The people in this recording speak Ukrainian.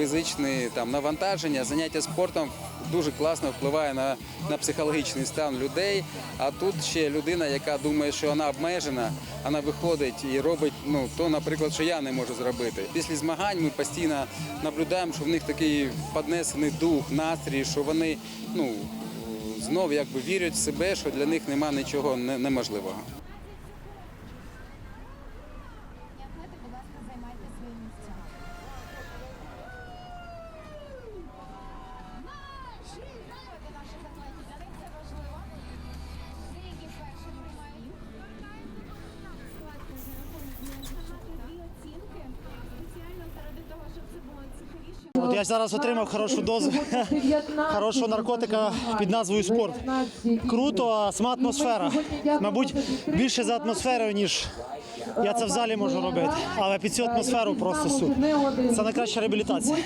фізичне там навантаження, заняття спортом дуже класно впливає на, на психологічний стан людей. А тут ще людина, яка думає, що вона обмежена, вона виходить і робить ну то, наприклад, що я не можу зробити. Після змагань ми постійно наблюдаємо, що в них такий піднесений дух, настрій, що вони ну знов вірять в себе, що для них нема нічого не- неможливого. От я зараз отримав хорошу дозу, хорошого наркотика під назвою спорт. Круто, а сама атмосфера. Мабуть, більше за атмосферою, ніж я це в залі можу робити. Але під цю атмосферу просто суд. Це найкраща реабілітація.